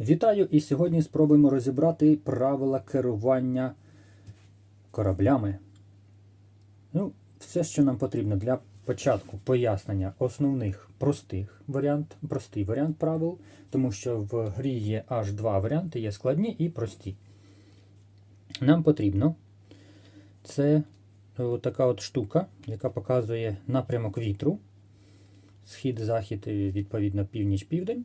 Вітаю! І сьогодні спробуємо розібрати правила керування кораблями. Ну, все, що нам потрібно для початку пояснення основних простих варіант, простий варіант правил, тому що в грі є аж два варіанти: є складні і прості. Нам потрібно це така от штука, яка показує напрямок вітру. Схід, захід, відповідно, північ-південь.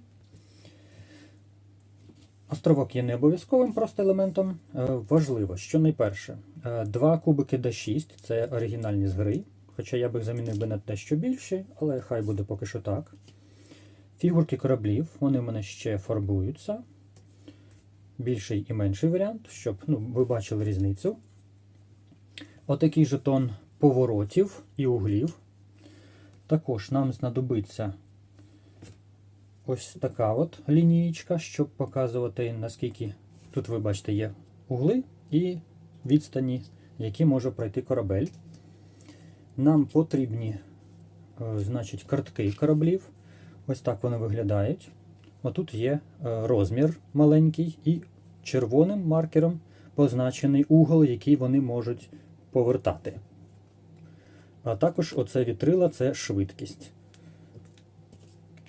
Островок є не обов'язковим просто елементом. Е, Важливо, що найперше, е, два кубики D6 це оригінальні з гри. Хоча я би їх замінив би на дещо більші, але хай буде поки що так. Фігурки кораблів, вони в мене ще фарбуються. Більший і менший варіант, щоб ну, ви бачили різницю. Отакий жетон поворотів і углів. Також нам знадобиться ось така от лінієчка, щоб показувати, наскільки тут, ви бачите, є угли і відстані, які може пройти корабель. Нам потрібні, е, значить, картки кораблів. Ось так вони виглядають. Отут є е, розмір маленький і червоним маркером позначений угол, який вони можуть повертати. А також оце вітрила це швидкість.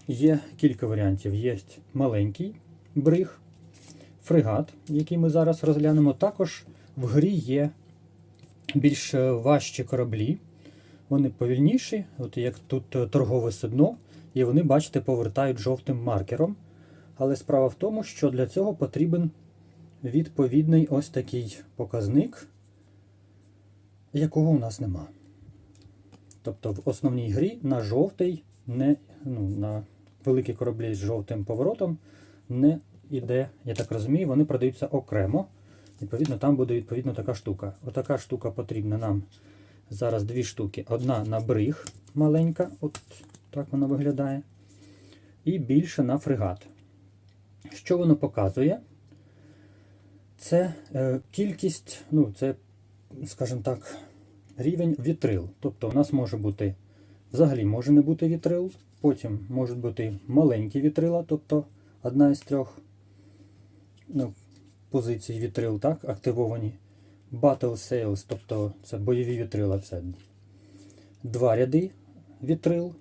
Є кілька варіантів. Є маленький бриг, фрегат, який ми зараз розглянемо. Також в грі є більш важчі кораблі. Вони повільніші, от як тут е, торгове судно, і вони, бачите, повертають жовтим маркером. Але справа в тому, що для цього потрібен відповідний ось такий показник, якого у нас нема. Тобто в основній грі на жовтий, не, ну, на великі кораблі з жовтим поворотом не йде, я так розумію, вони продаються окремо. Відповідно, там буде відповідно така штука. Отака штука потрібна нам зараз дві штуки. Одна на бриг маленька, от так вона виглядає. І більше на фрегат. Що воно показує? Це е, кількість, ну, це, скажімо так, рівень вітрил. Тобто у нас може бути, взагалі може не бути вітрил, потім можуть бути маленькі вітрила, тобто одна із трьох ну, позицій вітрил, так, активовані. Battle Sails, тобто це бойові вітрила, це два ряди вітрил.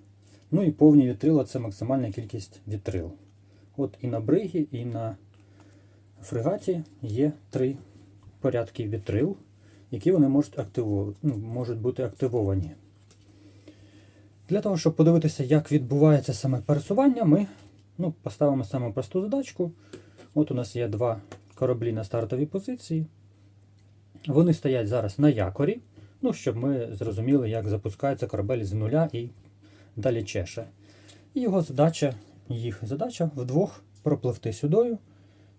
Ну і повні вітрила це максимальна кількість вітрил. От і на бригі, і на фрегаті є три порядки вітрил, які вони можуть активу... ну, можуть бути активовані. Для того, щоб подивитися, як відбувається саме пересування, ми ну, поставимо саму просту задачку. От у нас є два кораблі на стартовій позиції. Вони стоять зараз на якорі, ну, щоб ми зрозуміли, як запускається корабель з нуля і далі чеше. І його задача, їх задача вдвох пропливти сюдою,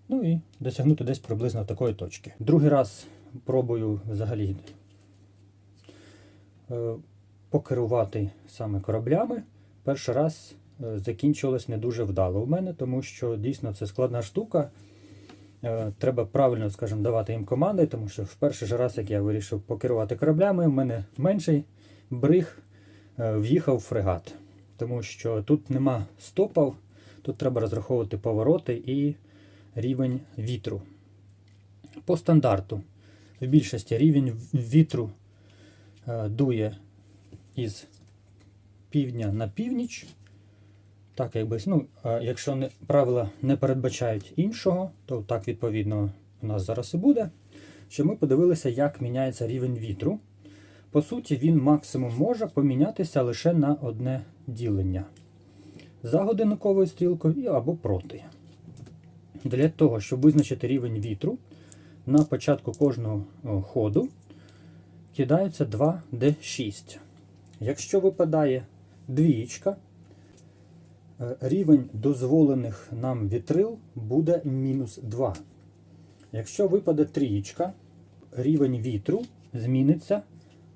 ну і досягнути десь приблизно такої точки. Другий раз пробую взагалі е, покерувати саме кораблями. Перший раз е, закінчилось не дуже вдало у мене, тому що дійсно це складна штука. Е, Треба правильно, скажімо, давати їм команди, тому що в перший же раз, як я вирішив покерувати кораблями, в мене менший бриг е, в'їхав в фрегат. Тому що тут нема стопав, тут треба розраховувати повороти і рівень вітру. По стандарту, в більшості рівень вітру дує із півдня на північ. Так, якби, ну, якщо не, правила не передбачають іншого, то так відповідно у нас зараз і буде. Що ми подивилися, як міняється рівень вітру. По суті, він максимум може помінятися лише на одне ділення. За годинниковою стрілкою або проти. Для того, щоб визначити рівень вітру, на початку кожного ходу кидається 2D6. Якщо випадає двієчка, е, рівень дозволених нам вітрил буде мінус 2. Якщо випаде трієчка, рівень вітру зміниться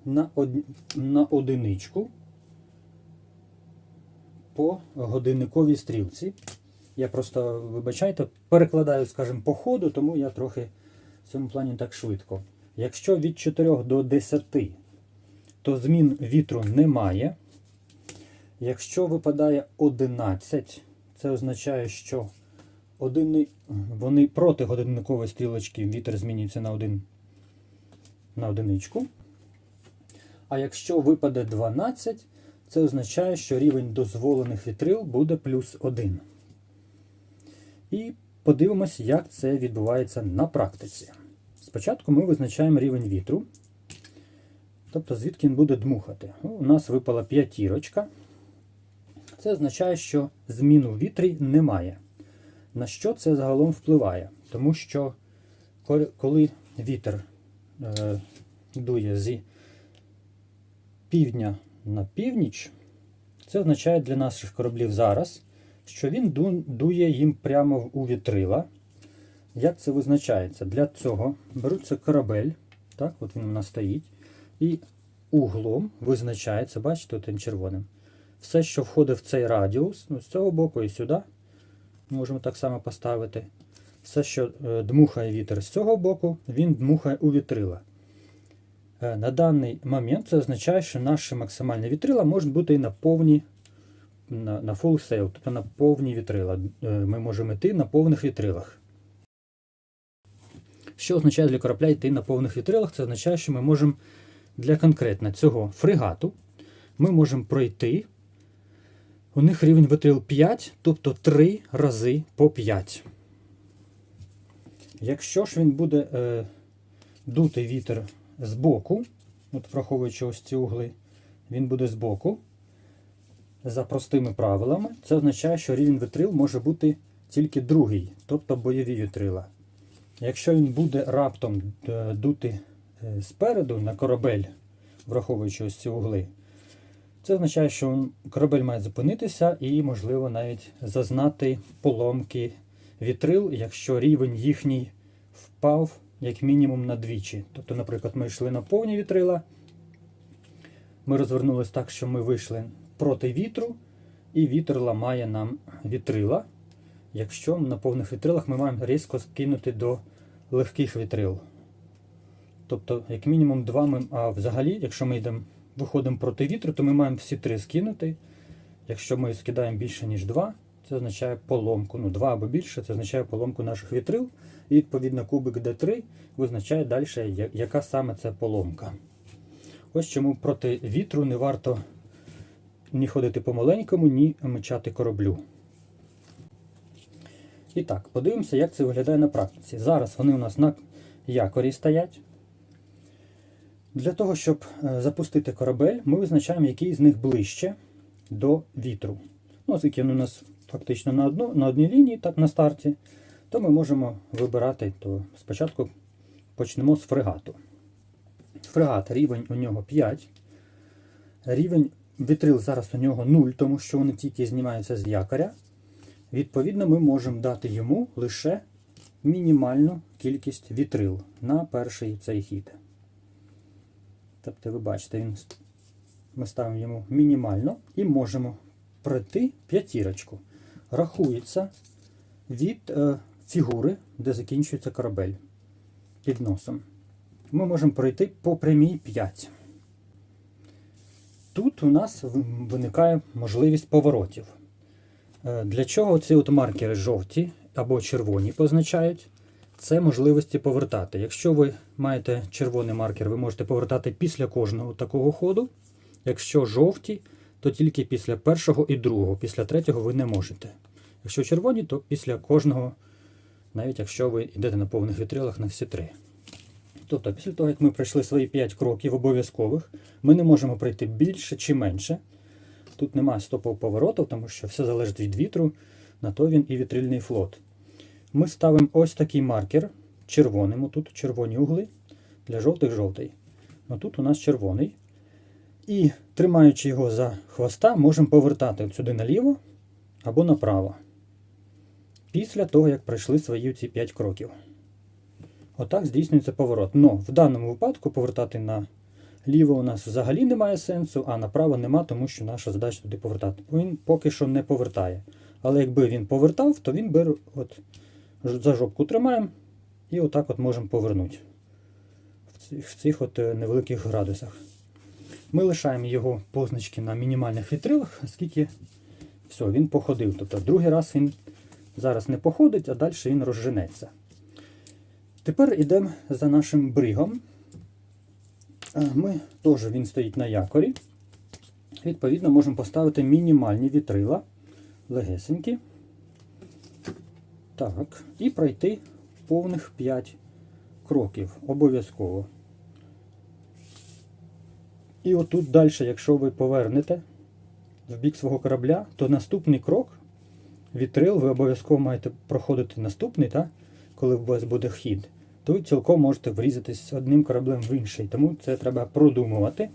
на, од... на одиничку по годинниковій стрілці. Я просто, вибачайте, перекладаю, скажімо, по ходу, тому я трохи в цьому плані так швидко. Якщо від 4 до 10, то змін вітру немає. Якщо випадає 11, це означає, що Один, вони проти годинникової стрілочки вітер змінюється на, один, на одиничку. А якщо випаде 12, це означає, що рівень дозволених вітрил буде плюс 1. І подивимось, як це відбувається на практиці. Спочатку ми визначаємо рівень вітру. Тобто, звідки він буде дмухати. Ну, у нас випала п'ятірочка. Це означає, що зміну вітрі немає. На що це загалом впливає? Тому що коли вітер е, дує зі півдня на північ, це означає для наших кораблів зараз, що він дує їм прямо у вітрила. Як це визначається? Для цього беруться корабель, так, от він у нас стоїть, і углом визначається, бачите, тим червоним. Все, що входить в цей радіус, ну, з цього боку і сюди, можемо так само поставити. Все, що е, дмухає вітер з цього боку, він дмухає у вітрила. Е, на даний момент це означає, що наші максимальні вітрила можуть бути і на повні, на, на full sail, тобто на повні вітрила. Е, ми можемо йти на повних вітрилах. Що означає для корабля йти на повних вітрилах? Це означає, що ми можемо для конкретно цього фрегату ми можемо пройти. У них рівень вітрил 5, тобто 3 рази по 5. Якщо ж він буде е, дути вітер з боку, от враховуючи ось ці угли, він буде з боку. За простими правилами, це означає, що рівень вітрил може бути тільки другий, тобто бойові вітрила. Якщо він буде раптом е, дути спереду на корабель, враховуючи ось ці угли, це означає, що корабель має зупинитися і, можливо, навіть зазнати поломки вітрил, якщо рівень їхній впав як мінімум на двічі. Тобто, наприклад, ми йшли на повні вітрила, ми розвернулись так, що ми вийшли проти вітру, і вітер ламає нам вітрила. Якщо на повних вітрилах ми маємо різко скинути до легких вітрил. Тобто, як мінімум, два ми, а взагалі, якщо ми йдемо, виходимо проти вітру, то ми маємо всі три скинути. Якщо ми скидаємо більше, ніж два, це означає поломку. Ну, два або більше, це означає поломку наших вітрил. І відповідно кубик D3 визначає далі, яка саме це поломка. Ось чому проти вітру не варто ні ходити помаленькому, ні мечати кораблю. І так, подивимося, як це виглядає на практиці. Зараз вони у нас на якорі стоять. Для того, щоб е, запустити корабель, ми визначаємо, який з них ближче до вітру. Ну, оскільки він у нас фактично на, одну, на одній лінії, так на старті, то ми можемо вибирати, то спочатку почнемо з фрегату. Фрегат рівень у нього 5. Рівень вітрил зараз у нього 0, тому що вони тільки знімаються з якоря. Відповідно, ми можемо дати йому лише мінімальну кількість вітрил на перший цей хід. Тобто, ви бачите, він, ми ставимо йому мінімально і можемо пройти п'ятірочку. Рахується від е, фігури, де закінчується корабель під носом. Ми можемо пройти по прямій 5. Тут у нас виникає можливість поворотів. Е, Для чого ці от маркери жовті або червоні позначають? Це можливості повертати. Якщо ви маєте червоний маркер, ви можете повертати після кожного такого ходу. Якщо жовті, то тільки після першого і другого. Після третього ви не можете. Якщо червоні, то після кожного, навіть якщо ви йдете на повних вітрилах на всі три. Тобто, після того, як ми пройшли свої 5 кроків обов'язкових, ми не можемо пройти більше чи менше. Тут немає стопового повороту, тому що все залежить від вітру, на то він і вітрильний флот. Ми ставимо ось такий маркер червоним, тут червоні угли, для жовтих жовтий. Ну тут у нас червоний. І тримаючи його за хвоста, можемо повертати сюди наліво або направо. Після того, як пройшли свої ці 5 кроків. Отак здійснюється поворот. Но в даному випадку повертати на ліво у нас взагалі немає сенсу, а направо нема, тому що наша задача туди повертати. Він поки що не повертає. Але якби він повертав, то він би от, за жопку тримаємо і отак от можемо повернути в цих, от е, невеликих градусах. Ми лишаємо його позначки на мінімальних вітрилах, оскільки все, він походив. Тобто другий раз він зараз не походить, а далі він розженеться. Тепер йдемо за нашим бригом. Ми теж він стоїть на якорі. Відповідно, можемо поставити мінімальні вітрила, легесенькі. Так, і пройти повних 5 кроків обов'язково. І отут далі, якщо ви повернете в бік свого корабля, то наступний крок, вітрил, ви обов'язково маєте проходити наступний, та, коли у вас буде хід, то ви цілком можете врізатись одним кораблем в інший. Тому це треба продумувати.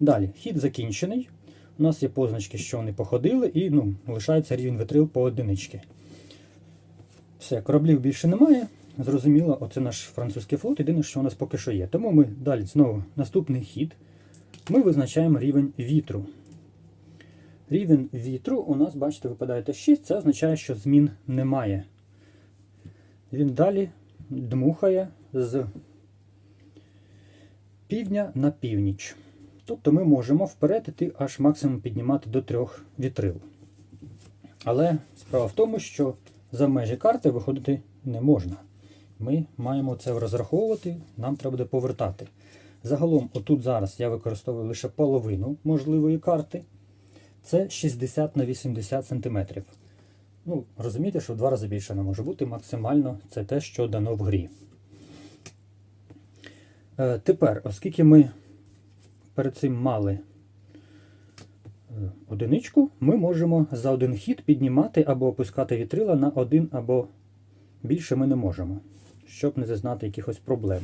Далі, хід закінчений. У нас є позначки, що вони походили, і ну, лишається рівень вітрил по одинички. Все, кораблів більше немає. Зрозуміло, оце наш французький флот, єдине, що у нас поки що є. Тому ми далі знову наступний хід. Ми визначаємо рівень вітру. Рівень вітру у нас, бачите, випадає Т6, це означає, що змін немає. Він далі дмухає з півдня на північ. Тобто ми можемо вперед іти аж максимум піднімати до трьох вітрил. Але справа в тому, що за межі карти виходити не можна. Ми маємо це розраховувати, нам треба буде повертати. Загалом, отут зараз я використовую лише половину можливої карти. Це 60 на 80 см. Ну, розумієте, що в два рази більше не може бути. Максимально це те, що дано в грі. Е, тепер, оскільки ми перед цим мали одиничку, ми можемо за один хід піднімати або опускати вітрила на один або більше ми не можемо, щоб не зазнати якихось проблем.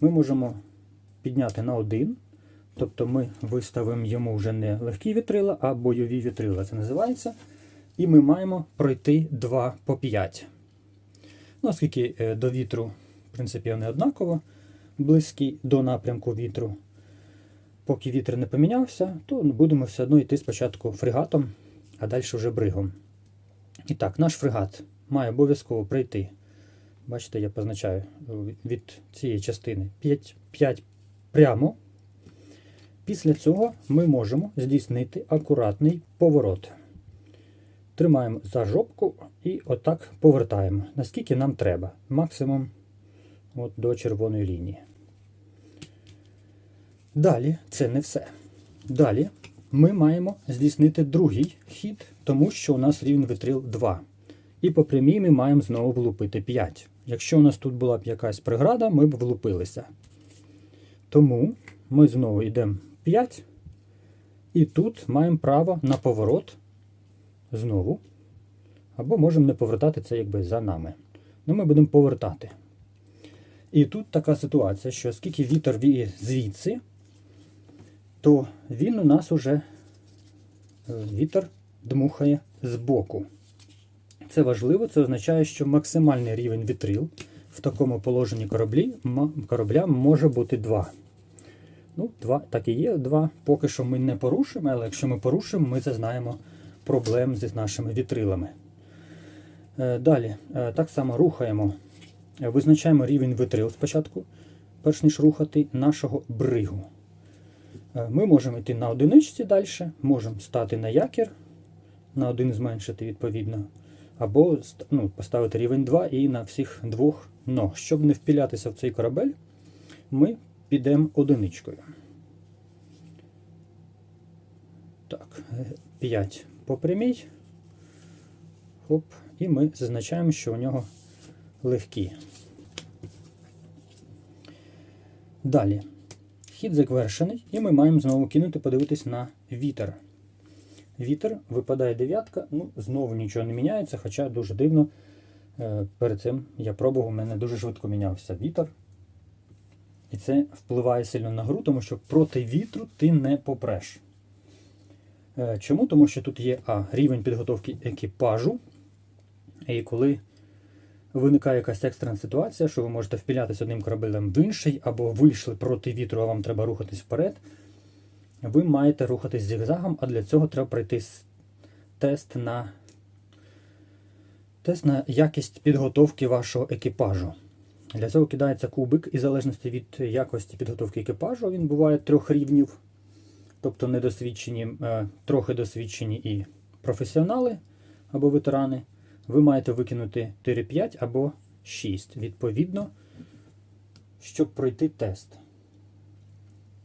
Ми можемо підняти на один, тобто ми виставимо йому вже не легкі вітрила, а бойові вітрила. Це називається. І ми маємо пройти 2 по 5. Ну, оскільки е, до вітру, в принципі, вони однаково близькі до напрямку вітру. Поки вітер не помінявся, то будемо все одно йти спочатку фрегатом, а далі вже бригом. І так, наш фрегат має обов'язково прийти. Бачите, я позначаю е, від цієї частини 5, 5 прямо. Після цього ми можемо здійснити акуратний поворот. Тримаємо за жопку і отак повертаємо, наскільки нам треба. Максимум от до червоної лінії. Далі це не все. Далі ми маємо здійснити другий хід, тому що у нас рівень витрил 2. І по прямій ми маємо знову влупити 5. Якщо у нас тут була б якась преграда, ми б влупилися. Тому ми знову йдемо 5. І тут маємо право на поворот знову. Або можемо не повертати це якби за нами. Ну, ми будемо повертати. І тут така ситуація, що оскільки вітер віє звідси, то він у нас уже е, вітер дмухає збоку. Це важливо, це означає, що максимальний рівень вітрил в такому положенні кораблі, корабля може бути 2. Ну, 2, так і є, 2. Поки що ми не порушимо, але якщо ми порушимо, ми зазнаємо проблем зі нашими вітрилами. Е, Далі, е, так само рухаємо, визначаємо рівень витрил спочатку, перш ніж рухати нашого бригу. Е, Ми можемо йти на одиничці далі, можемо стати на якір, на один зменшити відповідно, або ну, поставити рівень 2 і на всіх двох ног. Щоб не впілятися в цей корабель, ми підемо одиничкою. Так, 5 по прямій. Хоп, і ми зазначаємо, що у нього легкі. Далі. Хід завершений, і ми маємо знову кинути, подивитись на вітер. Вітер, випадає дев'ятка, ну, знову нічого не міняється, хоча дуже дивно. е, Перед цим я пробував, у мене дуже швидко мінявся вітер. І це впливає сильно на гру, тому що проти вітру ти не попреш. Е, Чому? Тому що тут є а, рівень підготовки екіпажу. І коли виникає якась екстрена ситуація, що ви можете впілятися одним корабелем в інший, або вийшли проти вітру, а вам треба рухатись вперед, ви маєте рухатись зігзагом, а для цього треба пройти тест на, тест на якість підготовки вашого екіпажу. Для цього кидається кубик, і в залежності від якості підготовки екіпажу, він буває трьох рівнів. Тобто недосвідчені, е, трохи досвідчені і професіонали, або ветерани, ви маєте викинути 4-5 або 6, відповідно, щоб пройти тест.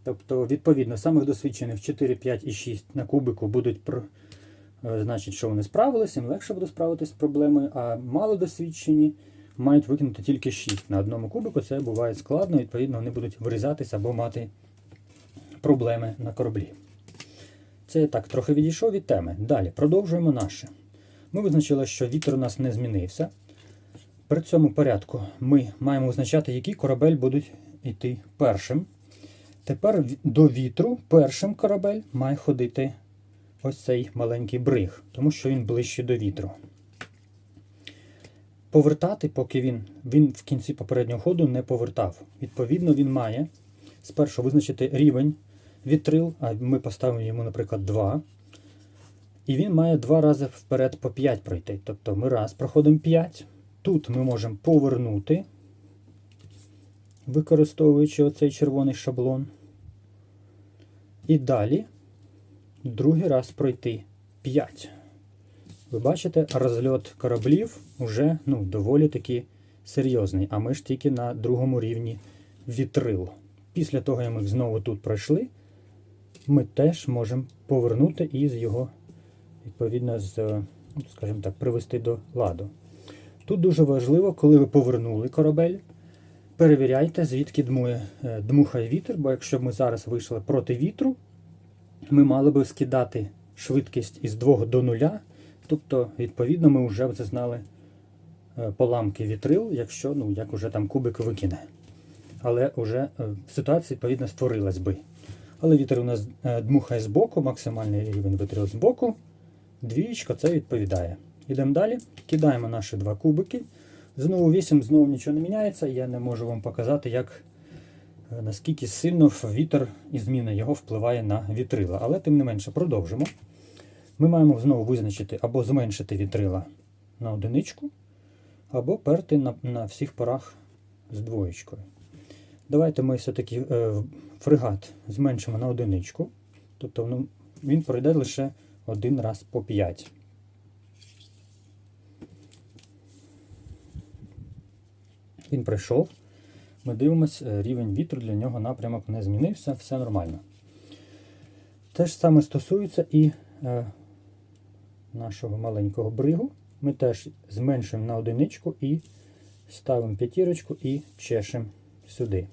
Тобто, відповідно, самих досвідчених 4, 5 і 6 на кубику будуть про. е, Значить, що вони справилися, їм легше буде справитися з проблемою, а малодосвідчені мають викинути тільки 6 на одному кубику. Це буває складно, відповідно, вони будуть вирізатися або мати проблеми на кораблі. Це я так трохи відійшов від теми. Далі продовжуємо наше. Ми визначили, що вітер у нас не змінився. При цьому порядку ми маємо визначати, який корабель будуть йти першим. Тепер до вітру першим корабель має ходити ось цей маленький бриг, тому що він ближче до вітру. Повертати, поки він, він в кінці попереднього ходу не повертав. Відповідно, він має спершу визначити рівень вітрил, а ми поставимо йому, наприклад, 2. І він має два рази вперед по 5 пройти. Тобто ми раз проходимо 5. Тут ми можемо повернути, використовуючи оцей червоний шаблон. І далі другий раз пройти 5. Ви бачите, розльот кораблів вже ну, доволі таки серйозний, а ми ж тільки на другому рівні вітрил. Після того, як ми знову тут пройшли, ми теж можемо повернути і з його, відповідно, з, е, скажімо так, привести до ладу. Тут дуже важливо, коли ви повернули корабель, перевіряйте, звідки дмує, е, дмухає вітер, бо якщо б ми зараз вийшли проти вітру, ми мали би скидати швидкість із 2 до 0, тобто, відповідно, ми вже б зазнали е, поламки вітрил, якщо ну, як уже там кубик викине. Але вже ситуація, відповідно, створилась би. Але вітер у нас дмухає з боку, максимальний рівень вітрил з боку. Двієчка це відповідає. Йдемо далі, кидаємо наші два кубики. Знову 8, знову нічого не міняється. Я не можу вам показати, як, е, наскільки сильно вітер і зміна його впливає на вітрила. Але тим не менше продовжимо. Ми маємо знову визначити або зменшити вітрила на одиничку, або перти на, на всіх порах з двоєчкою. Давайте ми все-таки е, фрегат зменшимо на одиничку. Тобто ну, він пройде лише один раз по 5. Він прийшов. Ми дивимося, е, рівень вітру для нього напрямок не змінився, все нормально. Те ж саме стосується і е, нашого маленького бригу. Ми теж зменшуємо на одиничку і ставимо п'ятірочку і чешемо сюди.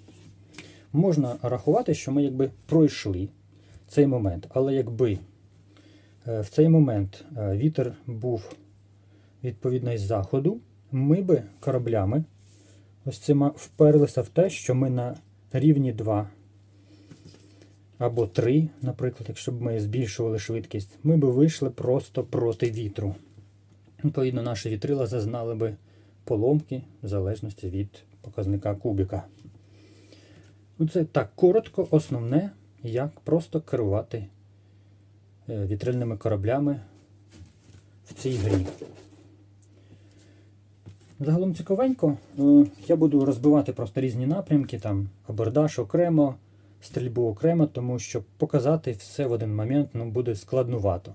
Можна рахувати, що ми якби пройшли цей момент, але якби в цей момент е, вітер був відповідно із заходу, ми би кораблями ось цими вперлися в те, що ми на рівні 2 або 3, наприклад, якщо б ми збільшували швидкість, ми би вийшли просто проти вітру. Відповідно, наші вітрила зазнали би поломки в залежності від показника кубіка. Ну, Це так коротко, основне, як просто керувати е, вітрильними кораблями в цій грі. Загалом цікавенько. Е, Я буду розбивати просто різні напрямки, там абордаж окремо, стрільбу окремо, тому що показати все в один момент ну, буде складнувато.